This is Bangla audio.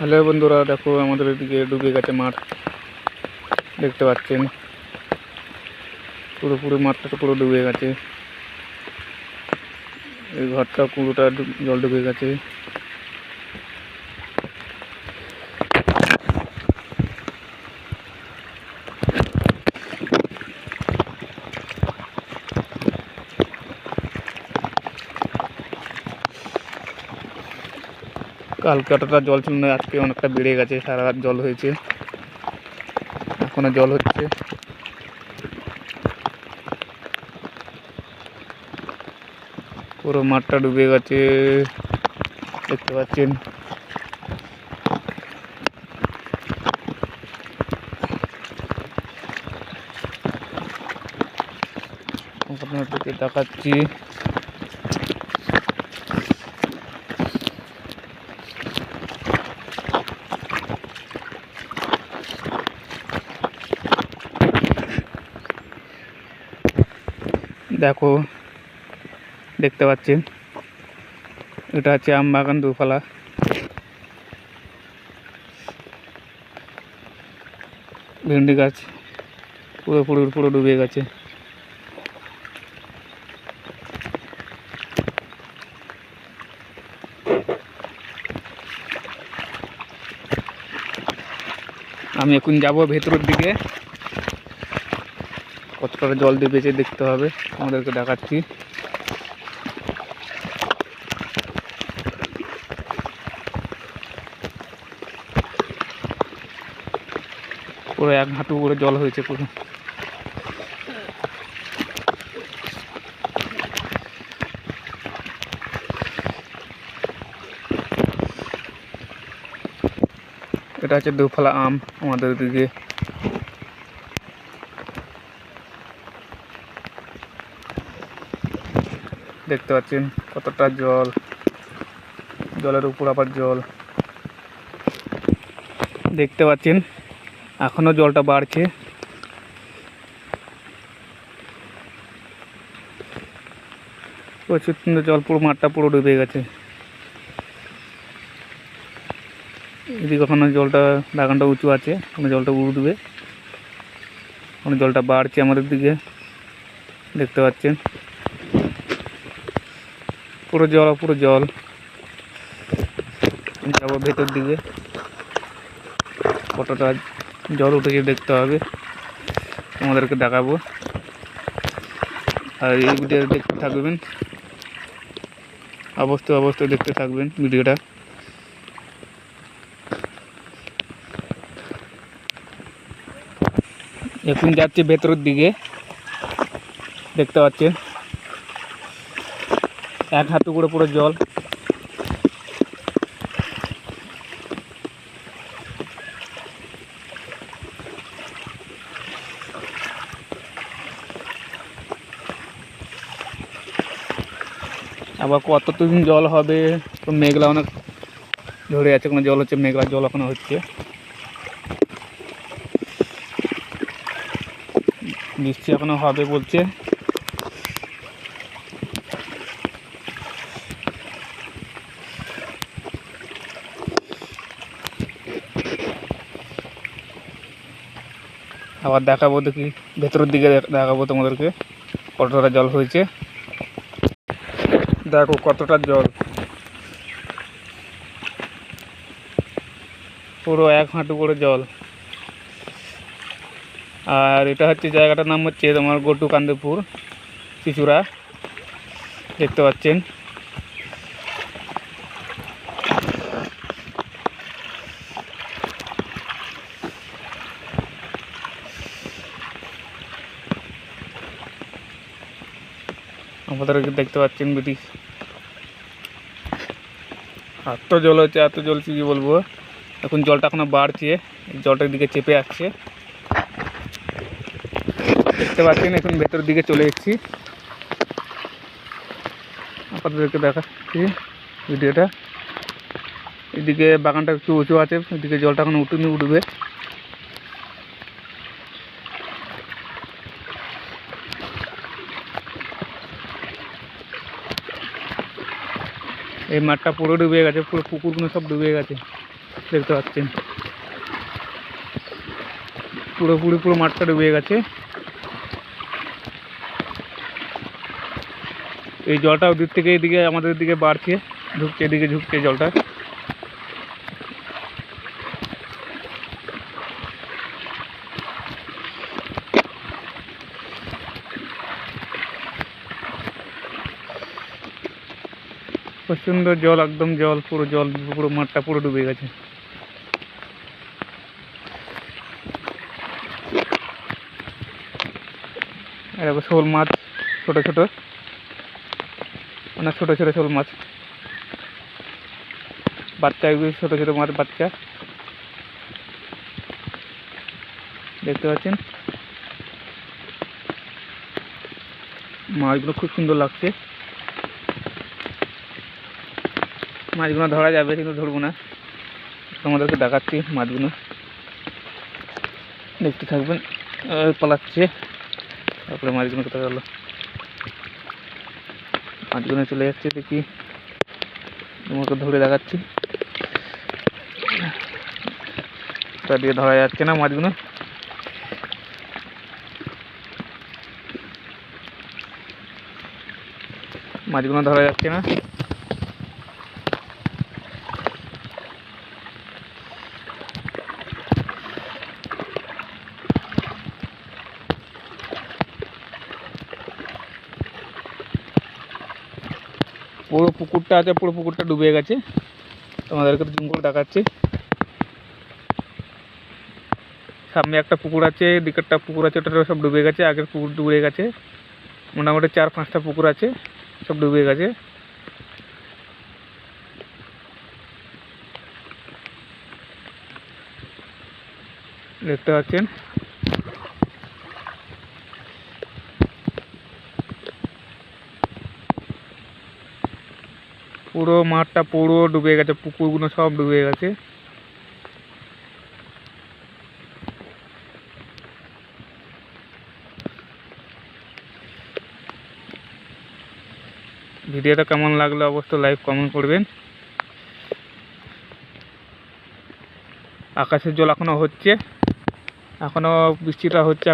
হ্যালো বন্ধুরা, দেখো আমাদের এদিকে ডুবে গেছে মাঠ। দেখতে পাচ্ছেন? পুরোপুরি মাঠটা তো পুরো ডুবে গেছে। এই ঘরটা পুরোটা জল ডুবে গেছে। কালকে অতটা জল ছিল না, আজকে অনেকটা বেড়ে গেছে, সারা রাত জল হয়েছে। এখনও জল হচ্ছে। পুরো মাঠটা ডুবে গেছে, দেখতে পাচ্ছেন। আপনাদেরকে দেখাচ্ছি। দেখো, দেখতে পাচ্ছেন? এটা হচ্ছে আম বাগান দুফালা ভেন্ডি গাছ পুরো পুরো পুরো ডুবে গেছে। আমি এখন যাব ভেতরের দিকে। কতটা জল দিয়ে বেঁচে দেখতে হবে। আমাদেরকে দেখাচ্ছি। পুরো এক হাঁটু করে জল হয়েছে পুরো। এটা হচ্ছে দুফলা আম আমাদের দিকে। দেখতে পাচ্ছেন কতটা জল। জলের উপর আবার জল। দেখতে পাচ্ছেন, এখনও জলটা বাড়ছে। প্রচুর সুন্দর জল, পুরো মাঠটা পুরো ডুবে গেছে। এদিকে ওখানে জলটা বাগানটা উঁচু আছে ওখানে জলটা উঠবে। ওখানে জলটা বাড়ছে আমাদের দিকে। দেখতে পাচ্ছেন। পুরো জল পুরো জল। যাব ভেতর দিকে। কতটা জল উঠেছে দেখতে হবে। তোমাদেরকে দেখাবো। আর এই ভিডিও দেখতে থাকবেন। অবশ্যই অবশ্যই দেখতে থাকবেন ভিডিওটা। এখন যাচ্ছে ভেতরের দিকে। দেখতে পাচ্ছেন? এক হাঁটু করে পুরো জল। আবার কতদিন জল হবে? তো মেঘলা অনেক ধরে আছে, কোনো জল হচ্ছে, মেঘলা জল এখনও হচ্ছে। বৃষ্টি এখনও হবে বলছে। আবার দেখাবো দেখি, ভেতরের দিকে দেখাবো তোমাদেরকে, কতটা জল হয়েছে। দেখো কতটা জল। পুরো এক হাঁটু করে জল। আর এটা হচ্ছে জায়গাটার নাম হচ্ছে তোমার গোটু কান্দেপুর চিচুড়া দেখতে পাচ্ছেন? আমাদের দেখতে পাচ্ছেন বিটি এত জল হচ্ছে এত জল কি বলব? এখন জলটা এখনও বাড়ছে জলটার দিকে চেপে আসছে। দেখতে পাচ্ছেন, এখন ভেতরের দিকে চলে এসেছি আপনাদেরকে দেখাচ্ছি ভিডিওটা। এদিকে বাগানটা একটু উঁচু আছে, এদিকে জলটা এখন উঠুনি উঠবে। এই মাঠটা পুরো ডুবে গেছে, পুরো পুকুরগুলো সব ডুবে গেছে, দেখতে পাচ্ছেন। পুরোপুরি পুরো মাঠটা ডুবে গেছে। এই জলটা ওদিক থেকে এদিকে আমাদের দিকে বাড়ছে, ঢুকছে, এদিকে ঝুঁকছে জলটা। প্রচণ্ড জল, একদম জল, পুরো জল, পুরো মাঠটা পুরো ডুবে গেছে। শোল মাছ, ছোট ছোট। অনেক ছোট ছোট শোল মাছ। বাচ্চা ছোট ছোট মাছ, বাচ্চা। দেখতে পাচ্ছেন? মাছগুলো খুব সুন্দর লাগছে। মাছগুলো ধরা যাবে, কিন্তু ধরবো না। তোমাদেরকে দেখাচ্ছি মাছগুলো। দেখতে থাকবেন। পালাচ্ছে। তারপরে মাছগুলো কোথায় গেল? মাছগুলো চলে যাচ্ছে দেখি। তোমাকে ধরে দেখাচ্ছি। তা দিয়ে ধরা যাচ্ছে না মাছগুলো। মাছগুলো ধরা যাচ্ছে না। পুরো পুকুরটা আছে, পুরো পুকুরটা ডুবে গেছে। তোমাদেরকে জুম করে দেখাচ্ছি। সামনে একটা পুকুর আছে, দিকেরটা পুকুর আছে ওটা সব ডুবে গেছে, আগের পুকুর ডুবে গেছে। মোটামুটি চার পাঁচটা পুকুর আছে, সব ডুবে গেছে। দেখতে পাচ্ছেন? পুরো মাঠটা পুরো ডুবে গেছে, পুকুরগুলো সব ডুবে গেছে। ভিডিওটা কেমন লাগল অবশ্যই লাইক, কমেন্ট করবেন। আকাশের জল এখনও হচ্ছে, এখনও বৃষ্টিটা হচ্ছে